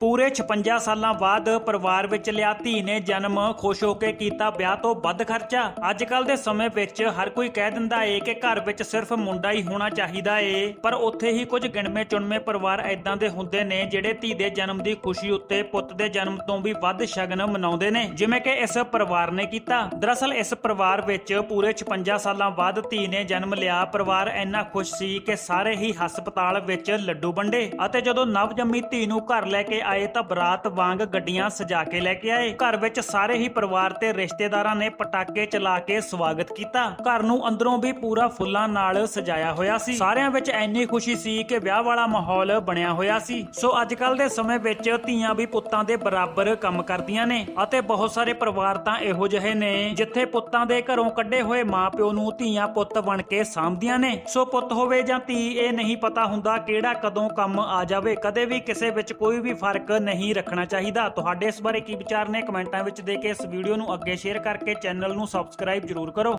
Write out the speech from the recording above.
ਪੂਰੇ 56 ਸਾਲਾਂ ਬਾਅਦ ਪਰਿਵਾਰ ਵਿੱਚ ਲਿਆ ਧੀ ਨੇ ਜਨਮ, ਖੁਸ਼ ਹੋ ਕੇ ਕੀਤਾ ਵਿਆਹ ਤੋਂ ਵੱਧ ਖਰਚਾ। ਅੱਜ ਕੱਲ ਦੇ ਸਮੇਂ ਵਿੱਚ ਹਰ ਕੋਈ ਕਹਿ ਦਿੰਦਾ ਏ ਕਿ ਘਰ ਵਿੱਚ ਸਿਰਫ ਮੁੰਡਾ ਹੀ ਹੋਣਾ ਚਾਹੀਦਾ ਏ। ਪਰ ਉੱਥੇ ਹੀ ਕੁਝ ਗਿਣਵੇਂ ਚੁਣਵੇਂ ਪਰਿਵਾਰ ਐਦਾਂ ਦੇ ਹੁੰਦੇ ਨੇ ਜਿਹੜੇ ਧੀ ਦੇ ਜਨਮ ਦੀ ਖੁਸ਼ੀ ਉੱਤੇ ਪੁੱਤ ਦੇ ਜਨਮ ਤੋਂ ਵੀ ਵੱਧ ਸ਼ਗਨ ਮਨਾਉਂਦੇ ਨੇ। ਜਿਵੇਂ ਕਿ ਇਸ ਪਰਿਵਾਰ ਨੇ ਕੀਤਾ। ਦਰਅਸਲ ਇਸ ਪਰਿਵਾਰ ਵਿੱਚ ਪੂਰੇ 56 ਸਾਲਾਂ ਬਾਅਦ ਧੀ ਨੇ ਜਨਮ ਲਿਆ। ਪਰਿਵਾਰ ਇੰਨਾ ਖੁਸ਼ ਸੀ ਕਿ ਸਾਰੇ ਹੀ ਹਸਪਤਾਲ ਵਿੱਚ ਲੱਡੂ ਵੰਡੇ ਅਤੇ ਜਦੋਂ ਨਵ ਜੰਮੀ ਧੀ ਨੂੰ ਘਰ ਲੈ ਕੇ ਆਏ ਤਾਂ ਬਰਾਤ ਵਾਂਗ ਗੱਡੀਆਂ ਸਜਾ ਕੇ ਲੈ ਕੇ ਆਏ। ਘਰ ਵਿੱਚ ਸਾਰੇ ਹੀ ਪਰਿਵਾਰ ਤੇ ਰਿਸ਼ਤੇਦਾਰਾਂ ਨੇ ਪਟਾਕੇ ਚਲਾ ਕੇ ਸਵਾਗਤ ਕੀਤਾ। ਘਰ ਨੂੰ ਅੰਦਰੋਂ ਵੀ ਪੂਰਾ ਫੁੱਲਾਂ ਨਾਲ ਸਜਾਇਆ ਹੋਇਆ ਸੀ। ਸਾਰਿਆਂ ਵਿੱਚ ਇੰਨੀ ਖੁਸ਼ੀ ਸੀ ਕਿ ਵਿਆਹ ਵਾਲਾ ਮਾਹੌਲ ਬਣਿਆ ਹੋਇਆ ਸੀ। ਸੋ ਅੱਜ ਦੇ ਸਮੇਂ ਵਿੱਚ ਧੀਆਂ ਵੀ ਪੁੱਤਾਂ ਦੇ ਬਰਾਬਰ ਕੰਮ ਕਰਦੀਆਂ ਨੇ ਅਤੇ ਬਹੁਤ ਸਾਰੇ ਪਰਿਵਾਰ ਤਾਂ ਇਹੋ ਜਿਹੇ ਨੇ ਜਿੱਥੇ ਪੁੱਤਾਂ ਦੇ ਘਰੋਂ ਕੱਢੇ ਹੋਏ ਮਾਪਿਓ ਨੂੰ ਧੀਆਂ ਪੁੱਤ ਬਣ ਕੇ ਸਾਂਭਦੀਆਂ ਨੇ। ਸੋ ਪੁੱਤ ਹੋਵੇ ਜਾਂ ਧੀ, ਇਹ ਨਹੀਂ ਪਤਾ ਹੁੰਦਾ ਕਿਹੜਾ ਕਦੋਂ ਕੰਮ ਆ ਜਾਵੇ। ਕਦੇ ਵੀ ਕਿਸੇ ਵਿੱਚ ਕੋਈ ਵੀ ਫ਼ਰਕ ਨਹੀਂ ਰੱਖਣਾ ਚਾਹੀਦਾ। ਤੁਹਾਡੇ ਇਸ ਬਾਰੇ ਕੀ ਵਿਚਾਰ ਨੇ ਕਮੈਂਟਾਂ ਵਿੱਚ ਦੇ ਕੇ ਇਸ ਵੀਡੀਓ ਨੂੰ ਅੱਗੇ ਸ਼ੇਅਰ ਕਰਕੇ ਚੈਨਲ ਨੂੰ ਸਬਸਕ੍ਰਾਈਬ ਜ਼ਰੂਰ ਕਰੋ।